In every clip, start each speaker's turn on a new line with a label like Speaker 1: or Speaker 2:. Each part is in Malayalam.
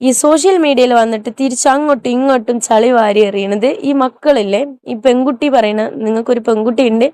Speaker 1: ഈ സോഷ്യൽ മീഡിയയിൽ വന്നിട്ട് തിരിച്ച് അങ്ങോട്ടും ഇങ്ങോട്ടും ചളി വാരി എറിയണത് ഈ മക്കളില്ലേ? ഈ പെൺകുട്ടി പറയണ നിങ്ങൾക്കൊരു പെൺകുട്ടി ഉണ്ട്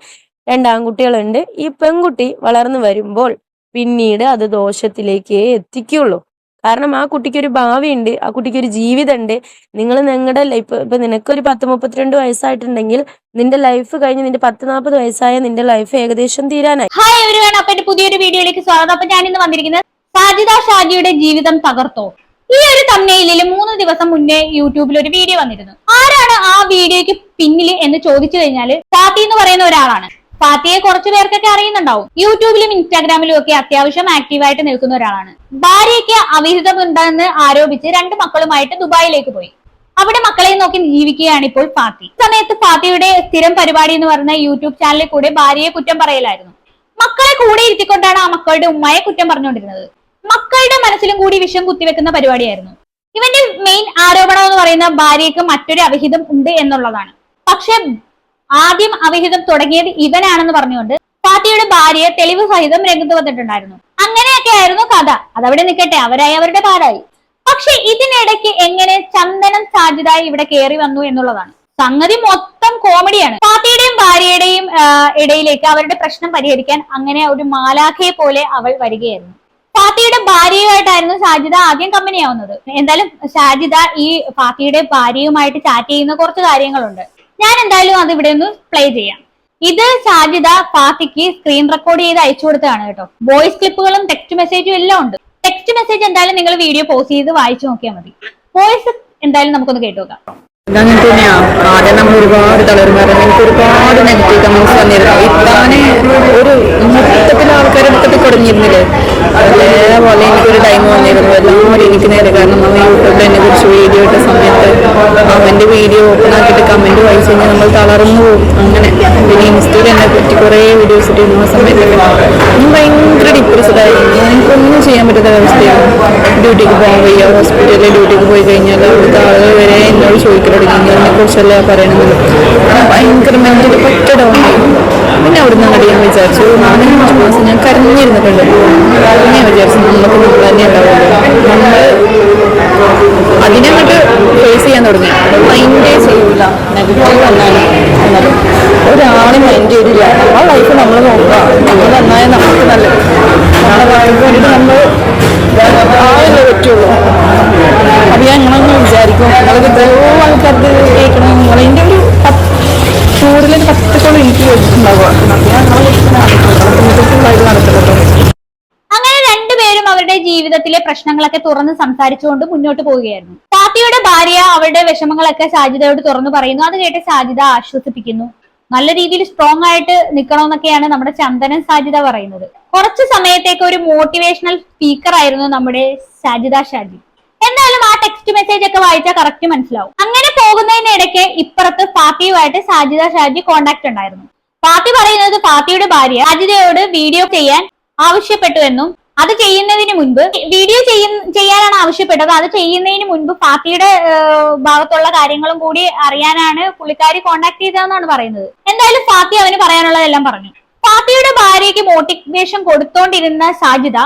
Speaker 1: രണ്ട് ആൺകുട്ടികളുണ്ട്. ഈ പെൺകുട്ടി വളർന്നു വരുമ്പോൾ പിന്നീട് അത് ദോഷത്തിലേക്കേ എത്തിക്കുള്ളൂ. കാരണം ആ കുട്ടിക്ക് ഒരു ഭാവിയുണ്ട് ആ കുട്ടിക്ക് ഒരു ജീവിതമുണ്ട് നിങ്ങൾ നിങ്ങളുടെ ലൈഫ് ഇപ്പൊ നിനക്കൊരു പത്ത് മുപ്പത്തിരണ്ട് വയസ്സായിട്ടുണ്ടെങ്കിൽ നിന്റെ ലൈഫ് കഴിഞ്ഞ് നിന്റെ പത്ത് നാൽപ്പത് വയസ്സായ നിന്റെ ലൈഫ് ഏകദേശം തീരാനായി.
Speaker 2: ഹായ് എവരിവൺ അപ്പൊ പുതിയൊരു വീഡിയോയിലേക്ക് സ്വാഗതം. അപ്പൊ ഞാൻ ഇന്ന് വന്നിരിക്കുന്നത് സാജിദ ഷാജിയുടെ ജീവിതം തകർത്തോ? ഈ ഒരു തമ്മയിലിൽ മൂന്ന് ദിവസം മുന്നേ യൂട്യൂബിൽ ഒരു വീഡിയോ വന്നിരുന്നു. ആരാണ് ആ വീഡിയോയ്ക്ക് പിന്നിൽ എന്ന് ചോദിച്ചു കഴിഞ്ഞാൽ ഫാത്തി എന്ന് പറയുന്ന ഒരാളാണ്. ഫാത്തിയെ കുറച്ചു പേർക്കൊക്കെ അറിയുന്നുണ്ടാവും. യൂട്യൂബിലും ഇൻസ്റ്റാഗ്രാമിലും ഒക്കെ അത്യാവശ്യം ആക്റ്റീവായിട്ട് നിൽക്കുന്ന ഒരാളാണ്. ഭാര്യയ്ക്ക് അവിഹിതമുണ്ടെന്ന് ആരോപിച്ച് രണ്ട് മക്കളുമായിട്ട് ദുബായിലേക്ക് പോയി. അവിടെ മക്കളെ നോക്കി ജീവിക്കുകയാണ് ഇപ്പോൾ ഫാത്തി. സമയത്ത് ഫാത്തിയുടെ സ്ഥിരം പരിപാടി എന്ന് പറഞ്ഞ യൂട്യൂബ് ചാനലിൽ കൂടെ ഭാര്യയെ കുറ്റം പറയലായിരുന്നു. മക്കളെ കൂടെ ഇരുത്തിക്കൊണ്ടാണ് ആ മക്കളുടെ ഉമ്മയെ കുറ്റം പറഞ്ഞുകൊണ്ടിരുന്നത്. മക്കളുടെ മനസ്സിലും കൂടി വിഷം കുത്തിവെക്കുന്ന പരിപാടിയായിരുന്നു. ഇവന്റെ മെയിൻ ആരോപണം എന്ന് പറയുന്ന ഭാര്യയ്ക്ക് മറ്റൊരു അവിഹിതം ഉണ്ട് എന്നുള്ളതാണ്. പക്ഷെ ആദ്യം അവിഹിതം തുടങ്ങിയത് ഇവനാണെന്ന് പറഞ്ഞുകൊണ്ട് ഫാത്തിയുടെ ഭാര്യയെ തെളിവ് സഹിതം രംഗത്ത് വന്നിട്ടുണ്ടായിരുന്നു. അങ്ങനെയൊക്കെ ആയിരുന്നു കഥ. അതവിടെ നിൽക്കട്ടെ അവരായി അവരുടെ പാടായി പക്ഷെ ഇതിനിടയ്ക്ക് എങ്ങനെ ചന്ദനം സാധ്യത ഇവിടെ കയറി വന്നു എന്നുള്ളതാണ്. സംഗതി മൊത്തം കോമഡിയാണ്. ഫാത്തിയുടെയും ഭാര്യയുടെയും ഇടയിലേക്ക് അവരുടെ പ്രശ്നം പരിഹരിക്കാൻ അങ്ങനെ ഒരു മാലാഖയെ പോലെ അവൾ വരികയായിരുന്നു. ഫാത്തിയുടെ ഭാര്യയുമായിട്ടായിരുന്നു ഷാജിദ ആദ്യം കമ്പനിയാവുന്നത് എന്തായാലും ഷാജിദ ഈ ഫാത്തിയുടെ ഭാര്യയുമായിട്ട് ചാറ്റ് ചെയ്യുന്ന കുറച്ച് കാര്യങ്ങളുണ്ട്. ഞാൻ എന്തായാലും അത് ഇവിടെ ഒന്ന് പ്ലേ ചെയ്യാം. ഇത് ഷാജിദ ഫാത്തിക്ക് സ്ക്രീൻ റെക്കോർഡ് ചെയ്ത് അയച്ചു കൊടുത്തതാണ് കേട്ടോ. വോയിസ് ക്ലിപ്പുകളും ടെക്സ്റ്റ് മെസ്സേജും എല്ലാം ഉണ്ട്. ടെക്സ്റ്റ് മെസ്സേജ് എന്തായാലും നിങ്ങൾ വീഡിയോ പോസ് ചെയ്ത് വായിച്ചു നോക്കിയാൽ മതി. വോയിസ് എന്തായാലും നമുക്കൊന്ന് കേട്ടു നോക്കാം.
Speaker 3: തന്നെയാ. ആദ്യം നമ്മൾ ഒരുപാട് തളർമായിരുന്നു എനിക്ക് ഒരുപാട് നെഗറ്റീവ് കമന്റ്സ് വന്നിരുന്നു. ഇപ്പാന് ഒരു മൊത്തത്തിൽ ആൾക്കാരുടെ അടുത്തൊക്കെ കുറഞ്ഞിരുന്നില്ലേ പോലെ എനിക്കൊരു ടൈം വന്നിരുന്നു. എല്ലാം കൂടി എനിക്ക് നേരെ കാരണം അവൻ യൂട്യൂബിൽ എന്നെ കുറിച്ച് വീഡിയോ ഇട്ട സമയത്ത് അവന്റെ വീഡിയോ ഓപ്പൺ ആക്കിയിട്ട് കമന്റ് വായിച്ചു കഴിഞ്ഞാൽ നമ്മൾ തളർന്നു പോകും. അങ്ങനെ പിന്നെ ഇൻസ്റ്റയിൽ എന്നെ പറ്റി കുറേ വീഡിയോസ് ഇട്ടിരുന്ന സമയത്തൊക്കെ ഞാൻ ഭയങ്കര ഡിപ്രസ്ഡ് ആയിരുന്നു എനിക്കൊന്നും ചെയ്യാൻ പറ്റാത്ത അവസ്ഥയാണ് ഡ്യൂട്ടിക്ക് പോകാൻ വയ്യ. ഹോസ്പിറ്റലിൽ ഡ്യൂട്ടിക്ക് പോയി കഴിഞ്ഞാൽ അവിടുത്തെ ആളുകൾ വരെ എന്നോട് ചോദിക്കാൻ തുടങ്ങി. അതിനെ കുറിച്ചല്ല പറയണമെന്ന് ഭയങ്കര മെന്റലി പറ്റ ഡൗൺ ആയി. പിന്നെ അവിടുന്ന് അങ്ങോട്ട് ഞാൻ വിചാരിച്ചു. നാലഞ്ച് മാസം ഞാൻ കരഞ്ഞിരുന്നിട്ടുണ്ട്. ഞാൻ വിചാരിച്ചു നമുക്ക് നമ്മൾ തന്നെ ഉണ്ടാവുള്ളൂ. അതിനെ അങ്ങോട്ട് ഫേസ് ചെയ്യാൻ തുടങ്ങി. മൈൻഡ് ചെയ്യൂല നെഗറ്റീവ് വന്നാലും എന്നത് ഒരാളും മൈൻഡ് ചെയ്തില്ല. ആ ലൈഫ് നമ്മൾ നോക്കുക. നമ്മൾ നന്നായ നമുക്ക് നല്ലത്. നമ്മുടെ വേണ്ടിയിട്ട് നമ്മൾ ആയല്ലേ പറ്റുള്ളൂ. അപ്പൊ ഞാൻ നിങ്ങളൊന്ന് വിചാരിക്കും. നിങ്ങൾക്ക് എത്രയോ ആൾക്കാർക്ക് കേൾക്കണം. നിങ്ങളതിന്റെ ഒരു പത്ത് കൂടുതൽ പത്തോളം എനിക്ക് ഫുള്ളായിട്ട്
Speaker 2: അങ്ങനെ അവരുടെ ജീവിതത്തിലെ പ്രശ്നങ്ങളൊക്കെ തുറന്ന് സംസാരിച്ചുകൊണ്ട് മുന്നോട്ട് പോവുകയായിരുന്നു. ഫാത്തിയുടെ ഭാര്യ അവരുടെ വിഷമങ്ങളൊക്കെ സാജിതയോട് തുറന്നു പറയുന്നു. അത് കേട്ട് സാജിത ആശ്വസിപ്പിക്കുന്നു. നല്ല രീതിയിൽ സ്ട്രോങ് ആയിട്ട് നിൽക്കണമെന്നൊക്കെയാണ് നമ്മുടെ ചന്ദനൻ സാജിത പറയുന്നത്. കുറച്ച് സമയത്തേക്ക് ഒരു മോട്ടിവേഷണൽ സ്പീക്കർ ആയിരുന്നു നമ്മുടെ സാജിത ഷാജി. എന്തായാലും ആ ടെക്സ്റ്റ് മെസ്സേജ് ഒക്കെ വായിച്ചാൽ കറക്റ്റ് മനസ്സിലാവും. അങ്ങനെ പോകുന്നതിനിടയ്ക്ക് ഇപ്പുറത്ത് ഫാത്തിയുമായിട്ട് സാജിദ ഷാജി കോണ്ടാക്ട് ഉണ്ടായിരുന്നു. ഫാത്തി പറയുന്നത് ഫാത്തിയുടെ ഭാര്യ സാജിദയോട് വീഡിയോ ചെയ്യാൻ ആവശ്യപ്പെട്ടു എന്നും അത് ചെയ്യുന്നതിന് മുൻപ് വീഡിയോ ചെയ്യാനാണ് ആവശ്യപ്പെട്ടത്. അത് ചെയ്യുന്നതിന് മുൻപ് ഫാത്തിയുടെ ഭാഗത്തുള്ള കാര്യങ്ങളും കൂടി അറിയാനാണ് പുള്ളിക്കാരി കോണ്ടാക്ട് ചെയ്തതെന്നാണ് പറയുന്നത്. എന്തായാലും ഫാത്തി അവന് പറയാനുള്ളതെല്ലാം പറഞ്ഞു. ഫാത്തിയുടെ ഭാര്യയ്ക്ക് മോട്ടിവേഷൻ കൊടുത്തോണ്ടിരുന്ന സാജിദ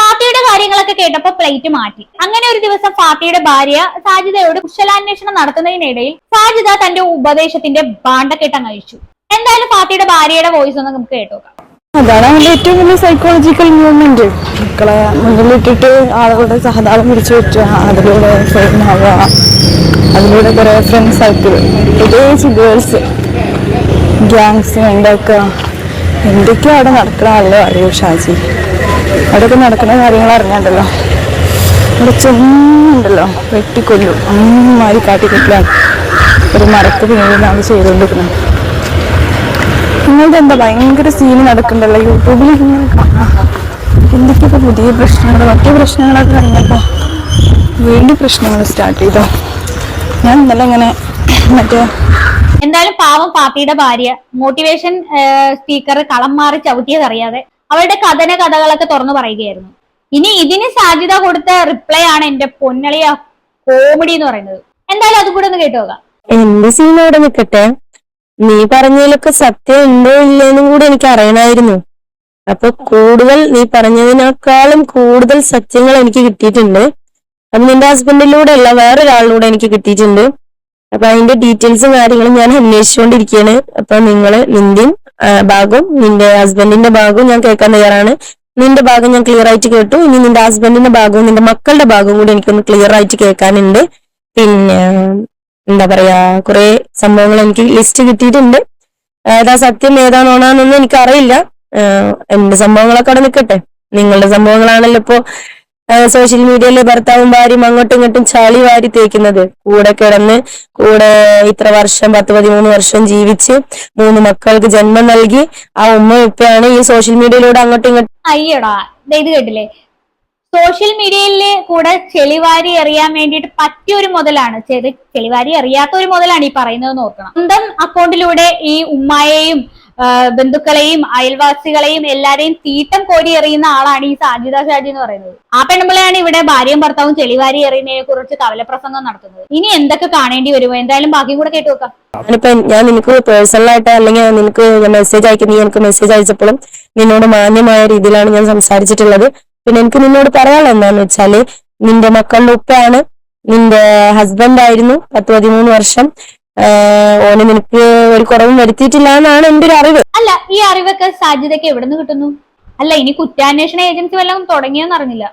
Speaker 2: ഫാത്തിയുടെ കാര്യങ്ങളൊക്കെ കേട്ടപ്പോ പ്ലേറ്റ് മാറ്റി. അങ്ങനെ ഒരു ദിവസം ഫാത്തിയുടെ ഭാര്യ സാജിദയോട് കുശലാന്വേഷണം നടത്തുന്നതിനിടയിൽ സാജിദ തന്റെ ഉപദേശത്തിന്റെ ബാണ്ടക്കെട്ടം കഴിച്ചു എന്തായാലും ഫാത്തിയുടെ ഭാര്യയുടെ വോയിസ് ഒന്ന് നമുക്ക് കേട്ടോക്കാം.
Speaker 3: അതാണ് അവന്റെ ഏറ്റവും വലിയ സൈക്കോളജിക്കൽ മൂവ്മെന്റ് മക്കളെ മുന്നിലിട്ടിട്ട് ആളുകളുടെ സഹതാപം പിടിച്ചു പറ്റുക അതിലൂടെ ആവുക അതിലൂടെ കുറെ ഫ്രണ്ട്സ് ആയിട്ട് പ്രത്യേകിച്ച് ഗേൾസ് ഗ്യാങ്സ് ഉണ്ടാക്കുക. എന്തൊക്കെയാണ് അവിടെ നടക്കണമല്ലോ അറിയൂ ഷാജി? അവിടെയൊക്കെ നടക്കുന്ന കാര്യങ്ങൾ അറിഞ്ഞാണ്ടല്ലോ. അവിടെ ചെന്നുണ്ടല്ലോ. വെട്ടിക്കൊല്ലും. അമ്മമാരി കാട്ടിക്കൊല്ലാണ് ഒരു മരക്ക് പിന്നീട് അത് ചെയ്തുകൊണ്ടിരിക്കുന്നത്. നിങ്ങളുടെ എന്താ ഭയങ്കര സീന് നടക്കണ്ടല്ലോ? യൂട്യൂബിൽ ഇങ്ങനെ കാണാം. എന്തൊക്കെയൊക്കെ പുതിയ പ്രശ്നങ്ങൾ മറ്റു പ്രശ്നങ്ങളൊക്കെ കഴിഞ്ഞപ്പോൾ വീണ്ടും പ്രശ്നങ്ങൾ സ്റ്റാർട്ട് ചെയ്തോ. ഞാൻ ഇന്നലെ ഇങ്ങനെ മറ്റേ
Speaker 2: എന്തായാലും പാവം പാർട്ടിയുടെ ഭാര്യ. മോട്ടിവേഷൻ സ്പീക്കർ കളം മാറി ചവിട്ടിയത് അറിയാതെ അവളുടെ കഥന കഥകളൊക്കെ തുറന്നു പറയുകയായിരുന്നു. ഇനി ഇതിന് സാധ്യത കൊടുത്ത റിപ്ലൈ ആണ് എന്റെ പൊന്നളിയ കോമഡി എന്ന് പറയുന്നത്. എന്തായാലും അതുകൂടെ ഒന്ന് കേട്ടു നോക്കാം.
Speaker 1: എന്റെ സീൻ അവിടെ നിൽക്കട്ടെ നീ പറഞ്ഞതിലൊക്കെ സത്യം ഉണ്ടോ ഇല്ലേന്നും കൂടി എനിക്ക് അറിയണമായിരുന്നു. അപ്പൊ കൂടുതൽ നീ പറഞ്ഞതിനേക്കാളും കൂടുതൽ സത്യങ്ങൾ എനിക്ക് കിട്ടിയിട്ടുണ്ട്. അത് നിന്റെ ഹസ്ബൻഡിലൂടെ അല്ല വേറൊരാളിലൂടെ എനിക്ക് കിട്ടിയിട്ടുണ്ട്. അപ്പൊ അതിന്റെ ഡീറ്റെയിൽസും കാര്യങ്ങളും ഞാൻ അന്വേഷിച്ചുകൊണ്ടിരിക്കുകയാണ്. അപ്പൊ നിങ്ങൾ ആ, ഭാഗവും നിന്റെ ഹസ്ബൻഡിന്റെ ഭാഗവും ഞാൻ കേൾക്കാൻ തയ്യാറാണ്. നിന്റെ ഭാഗം ഞാൻ ക്ലിയർ ആയിട്ട് കേട്ടു. ഇനി നിന്റെ ഹസ്ബൻഡിന്റെ ഭാഗവും നിന്റെ മക്കളുടെ ഭാഗവും കൂടി എനിക്കൊന്ന് ക്ലിയർ ആയിട്ട് കേൾക്കാനുണ്ട്. പിന്നെ എന്താ പറയാ കുറെ സംഭവങ്ങൾ എനിക്ക് ലിസ്റ്റ് കിട്ടിയിട്ടുണ്ട്. ഏതാ സത്യം ഏതാണോണാന്നൊന്നും എനിക്കറിയില്ല. ആഹ് എന്റെ സംഭവങ്ങളൊക്കെ അവിടെ നിൽക്കട്ടെ. നിങ്ങളുടെ സംഭവങ്ങളാണല്ലോ ഇപ്പോ സോഷ്യൽ മീഡിയയിലെ ഭർത്താവും ഭാര്യയും അങ്ങോട്ടും ഇങ്ങോട്ടും ചളി വാരി തേക്കുന്നത്. കൂടെ കിടന്ന് കൂടെ ഇത്ര വർഷം പത്ത് പതിമൂന്ന് വർഷം ജീവിച്ച് മൂന്ന് മക്കൾക്ക് ജന്മം നൽകി. ആ ഉമ്മ ഇപ്പഴാണ് ഈ സോഷ്യൽ മീഡിയയിലൂടെ അങ്ങോട്ടും ഇങ്ങോട്ടും
Speaker 2: അയ്യടാ ഇത് കേട്ടില്ലേ? സോഷ്യൽ മീഡിയയിൽ കൂടെ ചെളിവാരി എറിയാൻ വേണ്ടിയിട്ട് പറ്റിയ ഒരു മുതലാണ് ചെളി ചെളിവാരി എറിയാത്ത ഒരു മുതലാണ് ഈ പറയുന്നത് നോക്കണം സ്വന്തം അക്കൗണ്ടിലൂടെ ഈ ഉമ്മായെയും ബന്ധുക്കളെയും അയൽവാസികളെയും എല്ലാരെയും തീട്ടം കോരി എറിയുന്ന ആളാണ് ഈ സാജിദ ഷാജി എന്ന് പറയുന്നത്. ആ പെൺപിള്ളയാണ് ഇവിടെ ഭാര്യയും ഭർത്താവും ചെളിവാരി എറിയുന്നതിനെ കുറിച്ച് കവലപ്രസംഗം നടത്തുന്നത്. ഇനി എന്തൊക്കെ കാണേണ്ടി വരുമോ എന്തായാലും ബാക്കി കൂടെ കേട്ടു നോക്കാം.
Speaker 1: ഞാൻ നിനക്ക് പേഴ്സണൽ ആയിട്ട് അല്ലെങ്കിൽ നിനക്ക് മെസ്സേജ് അയക്കുന്ന നീ എനിക്ക് മെസ്സേജ് അയച്ചപ്പോഴും നിന്നോട് മാന്യമായ രീതിയിലാണ് ഞാൻ സംസാരിച്ചിട്ടുള്ളത്. പിന്നെ എനിക്ക് നിന്നോട് പറയാനുള്ളത് എന്താന്ന് വെച്ചാൽ നിന്റെ മക്കളുടെ ഉപ്പയാണ് നിന്റെ ഹസ്ബൻഡ് ആയിരുന്നു പത്ത് പതിമൂന്ന് വർഷം. ഓന് നിനക്ക് ഒരു കുറവും വരുത്തിയിട്ടില്ല എന്നാണ് എന്റെ ഒരു അറിവ്.
Speaker 2: അല്ല ഈ അറിവൊക്കെ സാധ്യതയ്ക്ക് എവിടെ നിന്ന് കിട്ടുന്നു? അല്ല ഇനി കുറ്റാന്വേഷണ ഏജൻസി വല്ലതും തുടങ്ങിയെന്ന് അറിഞ്ഞില്ല.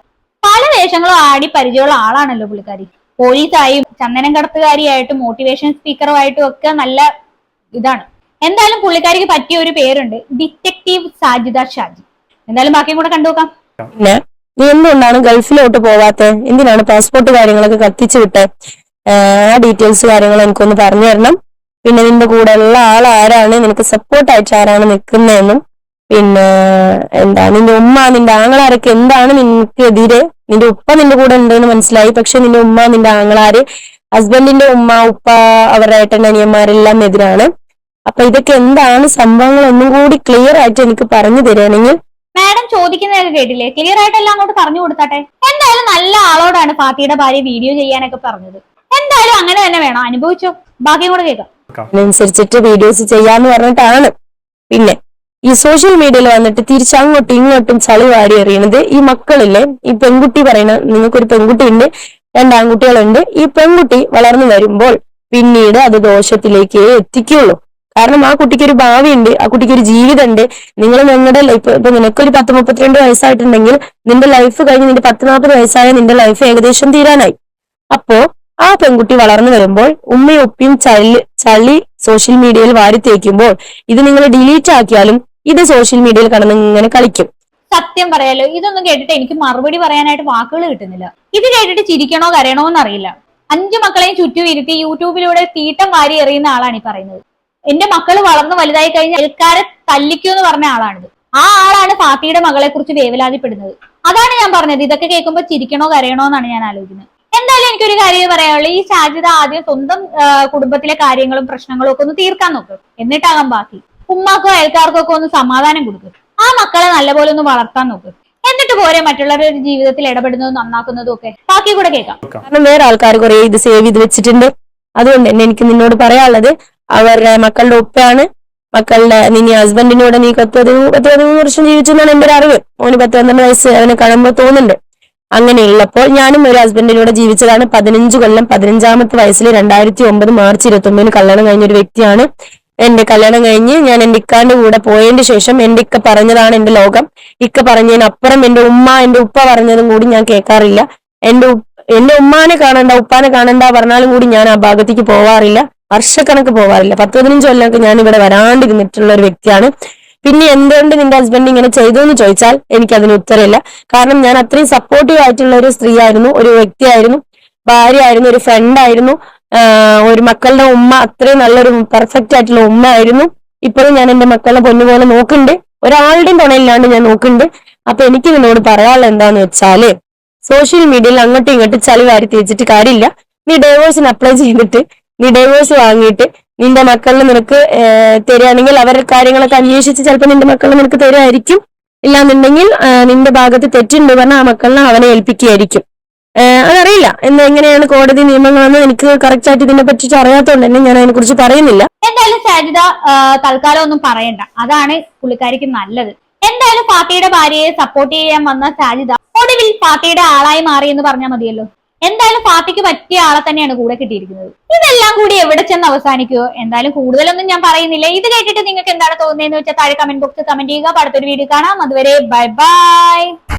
Speaker 2: പല വേഷങ്ങളും ആടി പരിചയമുള്ള ആളാണല്ലോ പുള്ളിക്കാരി. പോലീസായും ചന്ദനം കടത്തുകാരിയായിട്ടും മോട്ടിവേഷൻ സ്പീക്കറുമായിട്ടും ഒക്കെ നല്ല ഇതാണ്. എന്തായാലും പുള്ളിക്കാരിക്ക് പറ്റിയ ഒരു പേരുണ്ട് ഡിറ്റക്റ്റീവ് സാജിദ ഷാജി. എന്തായാലും ബാക്കിയും കൂടെ
Speaker 1: കണ്ടുനോക്കാം നീ എന്തുകൊണ്ടാണ് ഗൾഫിലോട്ട് പോവാത്തെ? എന്തിനാണ് പാസ്പോർട്ട് കാര്യങ്ങളൊക്കെ കത്തിച്ചു വിട്ടെ? ആ ഡീറ്റെയിൽസ് കാര്യങ്ങൾ എനിക്കൊന്ന് പറഞ്ഞു തരണം. പിന്നെ നിന്റെ കൂടെ ഉള്ള ആൾ ആരാണ്? നിനക്ക് സപ്പോർട്ട് ആയിട്ട് ആരാണ് നിൽക്കുന്നതെന്നും പിന്നെ എന്താ നിന്റെ ഉമ്മ നിന്റെ ആങ്ങളാരൊക്കെ എന്താണ് നിനക്ക് എതിരെ? നിന്റെ ഉപ്പ നിന്റെ കൂടെ ഉണ്ടെന്ന് മനസ്സിലായി. പക്ഷെ നിന്റെ ഉമ്മ നിന്റെ ആങ്ങളാര് ഹസ്ബൻഡിന്റെ ഉമ്മ ഉപ്പ അവരുടെ ഏട്ടൻ അനിയന്മാരെല്ലാം എതിരാണ്. അപ്പൊ ഇതൊക്കെ എന്താണ് സംഭവങ്ങൾ? ഒന്നും കൂടി ക്ലിയർ ആയിട്ട് എനിക്ക് പറഞ്ഞു തരികയാണെങ്കിൽ
Speaker 2: മാഡം ചോദിക്കുന്നതൊക്കെ കേട്ടില്ലേ? ക്ലിയർ ആയിട്ട് എല്ലാം അങ്ങോട്ട് പറഞ്ഞു കൊടുത്താട്ടെ? എന്തായാലും നല്ല ആളോടാണ് ഫാത്തിയുടെ ഭാര്യ വീഡിയോ ചെയ്യാനൊക്കെ പറഞ്ഞത്. എന്തായാലും അങ്ങനെ തന്നെ വേണം. അനുഭവിച്ചോ? ബാക്കിയും കൂടെ കേൾക്കാം.
Speaker 1: അതിനനുസരിച്ചിട്ട് വീഡിയോസ് ചെയ്യാന്ന് പറഞ്ഞിട്ടാണ്. പിന്നെ ഈ സോഷ്യൽ മീഡിയയിൽ വന്നിട്ട് തിരിച്ചങ്ങോട്ടും ഇങ്ങോട്ടും ചളി വാരി എറിയണത് ഈ മക്കളില്ലേ? ഈ പെൺകുട്ടി പറയണ നിങ്ങൾക്കൊരു പെൺകുട്ടി ഉണ്ട് രണ്ട് ആൺകുട്ടികളുണ്ട് ഈ പെൺകുട്ടി വളർന്നു വരുമ്പോൾ പിന്നീട് അത് ദോഷത്തിലേക്ക് എത്തിക്കുള്ളൂ. കാരണം ആ കുട്ടിക്ക് ഒരു ഭാവിയുണ്ട് ആ കുട്ടിക്ക് ഒരു ജീവിതമുണ്ട്. നിങ്ങൾ നിങ്ങളുടെ ലൈഫ് ഇപ്പൊ നിനക്കൊരു പത്ത് മുപ്പത്തിരണ്ട് വയസ്സായിട്ടുണ്ടെങ്കിൽ നിന്റെ ലൈഫ് കഴിഞ്ഞ് നിന്റെ പത്ത് നാൽപ്പത് വയസ്സായ നിന്റെ ലൈഫ് ഏകദേശം തീരാനായി. അപ്പോ ആ പെൺകുട്ടി വളർന്നു വരുമ്പോൾ ഉമ്മയും ഉപ്പയും ചളി ചളി സോഷ്യൽ മീഡിയയിൽ വാരി തേക്കുമ്പോൾ ഇത് നിങ്ങൾ ഡിലീറ്റ് ആക്കിയാലും ഇത് സോഷ്യൽ മീഡിയയിൽ കടന്ന് ഇങ്ങനെ കളിക്കും.
Speaker 2: സത്യം പറയാലോ ഇതൊന്നും കേട്ടിട്ട് എനിക്ക് മറുപടി പറയാനായിട്ട് വാക്കുകൾ കിട്ടുന്നില്ല. ഇത് കേട്ടിട്ട് ചിരിക്കണോ കരയണോ എന്നറിയില്ല. അഞ്ചു മക്കളെയും ചുറ്റും ഇരുത്തി യൂട്യൂബിലൂടെ തീട്ടം വാരി എറിയുന്ന ആളാണ് ഈ പറയുന്നത്. എന്റെ മക്കൾ വളർന്നു വലുതായി കഴിഞ്ഞാൽ എൽക്കാരെ തല്ലിക്കൂ എന്ന് പറഞ്ഞ ആളാണിത്. ആ ആളാണ് ഫാത്തിയുടെ മകളെ കുറിച്ച് വേവലാതിപ്പെടുന്നത്. അതാണ് ഞാൻ പറഞ്ഞത്. ഇതൊക്കെ കേൾക്കുമ്പോൾ ചിരിക്കണോ കരയണോ എന്നാണ് ഞാൻ ആലോചിക്കുന്നത്. എന്തായാലും എനിക്കൊരു കാര്യം പറയാനുള്ളൂ. ഈ സാധ്യത ആദ്യം സ്വന്തം കുടുംബത്തിലെ കാര്യങ്ങളും പ്രശ്നങ്ങളും ഒക്കെ ഒന്ന് തീർക്കാൻ നോക്ക്. എന്നിട്ടാകാം ബാക്കി. ഉമ്മാക്കോ അയൽക്കാർക്കോ ഒക്കെ ഒന്ന് സമാധാനം കൊടുക്കും. ആ മക്കളെ നല്ലപോലെ ഒന്ന് വളർത്താൻ നോക്ക്. എന്നിട്ട് പോരെ മറ്റുള്ളവരുടെ ജീവിതത്തിൽ ഇടപെടുന്നതും നന്നാക്കുന്നതും ഒക്കെ. ബാക്കി കൂടെ കേൾക്കാം.
Speaker 1: കാരണം വേറെ ആൾക്കാർ കുറെ ഇത് സേവ് ചെയ്ത് വെച്ചിട്ടുണ്ട്. അതുകൊണ്ട് തന്നെ എനിക്ക് നിന്നോട് പറയാനുള്ളത് അവരുടെ മക്കളുടെ ഉപ്പയാണ്. മക്കളുടെ നിന്നെ ഹസ്ബൻഡിനോട് നീ പത്ത് പതിമൂന്ന് വർഷം ജീവിച്ചെന്നാണ് എന്റെ ഒരു അറിവ്. ഓന് പത്ത് പന്ത്രണ്ട് വയസ്സ് അവനെ കാണുമ്പോൾ തോന്നുന്നുണ്ട്. അങ്ങനെയുള്ളപ്പോൾ ഞാനും ഒരു ഹസ്ബൻഡിലൂടെ ജീവിച്ചതാണ്. പതിനഞ്ച് കൊല്ലം പതിനഞ്ചാമത്തെ വയസ്സിൽ രണ്ടായിരത്തി ഒമ്പത് മാർച്ച് ഇരുപത്തി ഒമ്പതിന് കല്യാണം കഴിഞ്ഞ ഒരു വ്യക്തിയാണ് എന്റെ കല്യാണം കഴിഞ്ഞ് ഞാൻ എന്റെ ഇക്കാന്റെ കൂടെ പോയതിന് ശേഷം എന്റെ ഇക്ക പറഞ്ഞതാണ് എന്റെ ലോകം. ഇക്ക പറഞ്ഞതിനപ്പുറം എന്റെ ഉമ്മ എന്റെ ഉപ്പ പറഞ്ഞതും കൂടി ഞാൻ കേൾക്കാറില്ല. എന്റെ എന്റെ ഉമ്മാനെ കാണണ്ട ഉപ്പാനെ കാണണ്ട പറഞ്ഞാലും കൂടി ഞാൻ ആ ഭാഗത്തേക്ക് പോവാറില്ല. വർഷക്കണക്ക് പോവാറില്ല. പത്ത് പതിനഞ്ച് കൊല്ലമൊക്കെ ഞാൻ ഇവിടെ വരാണ്ടിരുന്നിട്ടുള്ള ഒരു വ്യക്തിയാണ്. പിന്നെ എന്തുകൊണ്ട് നിന്റെ ഹസ്ബൻഡ് ഇങ്ങനെ ചെയ്തു എന്ന് ചോദിച്ചാൽ എനിക്ക് അതിന് ഉത്തരമില്ല. കാരണം ഞാൻ അത്രയും സപ്പോർട്ടീവ് ആയിട്ടുള്ള ഒരു സ്ത്രീ ആയിരുന്നു ഒരു വ്യക്തിയായിരുന്നു ഭാര്യ ആയിരുന്നു ഒരു ഫ്രണ്ട് ആയിരുന്നു. ഒരു മക്കളുടെ ഉമ്മ അത്രയും നല്ലൊരു പെർഫെക്റ്റ് ആയിട്ടുള്ള ഉമ്മ ആയിരുന്നു ഇപ്പോഴും ഞാൻ എന്റെ മക്കളെ പൊന്നുപോലെ നോക്കുന്നുണ്ട്. ഒരാളുടെയും തുണയില്ലാണ്ട് ഞാൻ നോക്കുന്നുണ്ട്. അപ്പൊ എനിക്ക് നിന്നോട് പറയാനുള്ളത് എന്താന്ന് വെച്ചാൽ സോഷ്യൽ മീഡിയയിൽ അങ്ങോട്ടും ഇങ്ങോട്ടും ചളി വാരി തേച്ചിട്ട് കാര്യമില്ല. നീ ഡൈവേഴ്സിന് അപ്ലൈ ചെയ്തിട്ട് നീ ഡൈവേഴ്സ് വാങ്ങിയിട്ട് നിന്റെ മക്കളിൽ നിനക്ക് തരുകയാണെങ്കിൽ അവരുടെ കാര്യങ്ങളൊക്കെ അന്വേഷിച്ച് ചിലപ്പോൾ നിന്റെ മക്കൾ നിനക്ക് തരുമായിരിക്കും. ഇല്ലാന്നുണ്ടെങ്കിൽ നിന്റെ ഭാഗത്ത് തെറ്റുണ്ട് പറഞ്ഞാൽ ആ മക്കളിനെ അവനെ ഏൽപ്പിക്കുകയായിരിക്കും. അതറിയില്ല. എന്ന് എങ്ങനെയാണ് കോടതി നിയമങ്ങളെന്ന് എനിക്ക് കറക്റ്റ് ആയിട്ട് ഇതിനെ പറ്റി അറിയാത്തതുകൊണ്ട് തന്നെ ഞാൻ അതിനെ കുറിച്ച് പറയുന്നില്ല.
Speaker 2: എന്തായാലും സാജിദ തൽക്കാലം ഒന്നും പറയണ്ട. അതാണ് പുള്ളിക്കാരിക്ക് നല്ലത്. എന്തായാലും പാർട്ടിയുടെ ഭാര്യയെ സപ്പോർട്ട് ചെയ്യാൻ വന്ന സാജിദ ഒടുവിൽ പാർട്ടിയുടെ ആളായി മാറി എന്ന് പറഞ്ഞാൽ മതിയല്ലോ. എന്തായാലും പാർട്ടിക്ക് പറ്റിയ ആളെ തന്നെയാണ് കൂടെ കിട്ടിയിരിക്കുന്നത്. ഇതെല്ലാം കൂടി എവിടെ ചെന്ന് അവസാനിക്കുമോ എന്തായാലും കൂടുതലൊന്നും ഞാൻ പറയുന്നില്ല. ഇത് കേട്ടിട്ട് നിങ്ങൾക്ക് എന്താണ് തോന്നുന്നതെന്ന് വെച്ചാൽ താഴെ കമന്റ് ബോക്സിൽ കമന്റ് ചെയ്യുക. അടുത്തൊരു വീഡിയോ കാണാം. അതുവരെ ബൈ ബൈ.